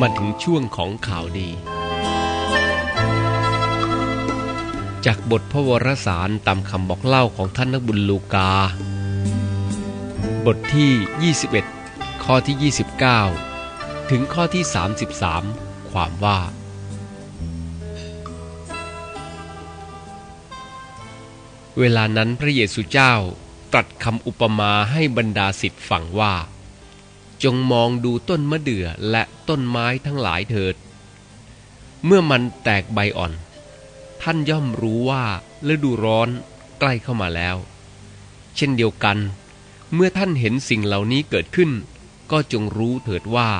มาถึงช่วงของข่าวดี จากบทพระวรสารตามคำบอกเล่าของท่านนักบุญลูกา บทที่ 21 ข้อที่ 29 ถึงข้อที่ 33 ความว่า เวลานั้นพระเยซูเจ้าตรัสคำอุปมาให้บรรดาสิทธิ์ฟังว่า จงมองดูต้นมะเดื่อและต้นไม้ทั้งหลายเถิด เมื่อมันแตกใบอ่อน ท่านย่อมรู้ว่าฤดูร้อนใกล้เข้ามาแล้ว เช่นเดียวกัน เมื่อท่านเห็นสิ่งเหล่านี้เกิดขึ้น ก็จงรู้เถิดว่า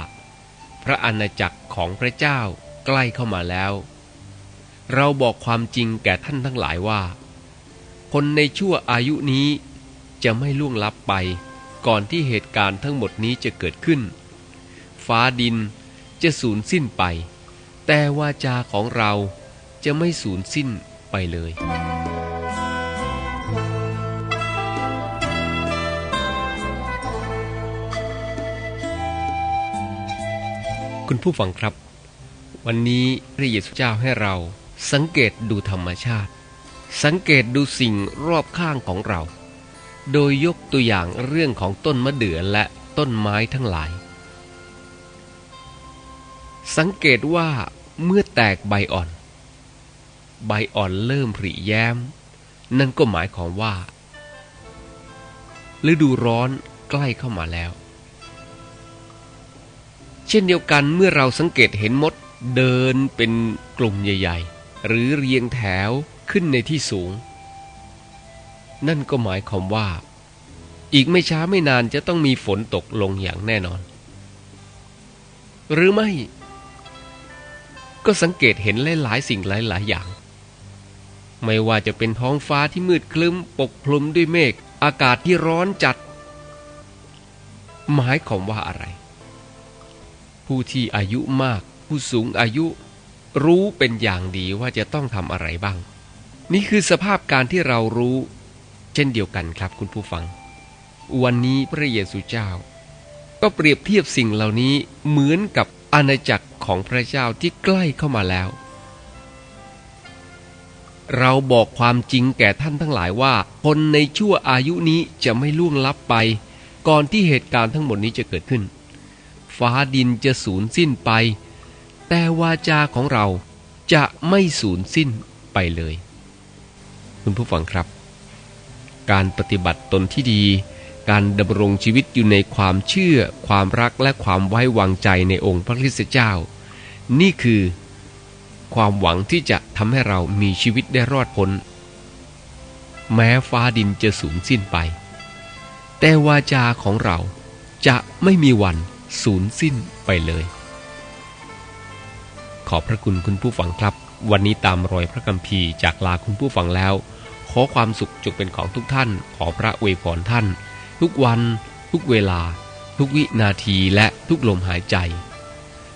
พระอาณาจักรของพระเจ้าใกล้เข้ามาแล้ว เราบอกความจริงแก่ท่านทั้งหลายว่า คนในชั่วอายุนี้จะไม่ล่วงลับไป ก่อนที่เหตุการณ์ทั้งหมดนี้จะเกิดขึ้น ฟ้าดินจะสูญสิ้นไป แต่วาจาของเราจะไม่สูญสิ้นไปเลยคุณผู้ฟังครับ วันนี้พระเยซูเจ้าให้เราสังเกตดูธรรมชาติ สังเกตดูสิ่งรอบข้างของเรา โดยยกตัวอย่างเรื่องของต้นมะเดื่อและต้นไม้ทั้งหลาย สังเกตว่าเมื่อแตกใบอ่อน ใบอ่อนเริ่มผริแย้ม นั่นก็หมายความว่า ฤดูร้อนใกล้เข้ามาแล้ว เช่นเดียวกันเมื่อเราสังเกตเห็นมดเดินเป็นกลุ่มใหญ่ ๆ หรือเรียงแถวขึ้นในที่สูง นั่นก็หมายความว่า อีกไม่ช้าไม่นานจะต้องมีฝนตกลงอย่างแน่นอน หรือไม่ ก็สังเกตเห็นหลายๆสิ่งหลาย ๆ อย่าง ไม่ว่าจะเป็นท้องฟ้าที่มืดคลึ้ม ปกคลุมด้วยเมฆอากาศที่ร้อนจัด หมายความว่าอะไร ผู้ที่อายุมาก ผู้สูงอายุ รู้เป็นอย่างดีว่าจะต้องทำอะไรบ้าง นี่คือสภาพการที่เรารู้ เช่นเดียวกันครับคุณผู้ฟัง วันนี้พระเยซูเจ้า ก็เปรียบเทียบสิ่งเหล่านี้เหมือนกับอาณาจักรของพระเจ้าที่ใกล้เข้ามาแล้ว เราบอกความจริงแก่ท่านทั้งหลายว่า คนในชั่วอายุนี้จะไม่ล่วงลับไป ก่อนที่เหตุการณ์ทั้งหมดนี้จะเกิดขึ้น ฟ้าดินจะสูญสิ้นไป แต่วาจาของเราจะไม่สูญสิ้นไปเลย คุณผู้ฟังครับ การปฏิบัติตนที่ดี การดำรงชีวิตอยู่ในความเชื่อ ความรักและความไว้วางใจในองค์พระคริสต์เจ้า นี่คือความหวังที่จะทำให้เรามีชีวิตได้รอดพ้น แม้ฟ้าดินจะสูญสิ้นไป แต่วาจาของเราจะไม่มีวันสูญสิ้นไปเลย ขอบพระคุณคุณผู้ฟังครับ วันนี้ตามรอยพระคัมภีร์จากลาคุณผู้ฟังแล้ว ขอความสุขจงเป็นของทุกท่าน ขอพระอวยพรท่าน ทุกวัน ทุกเวลา ทุกวินาทีและทุกลมหายใจ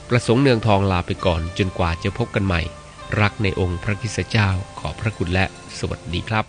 ประสงค์เนืองทองลาไปก่อนจนกว่าจะพบกันใหม่ รักในองค์พระคิสเจ้าขอพระคุณและสวัสดีครับ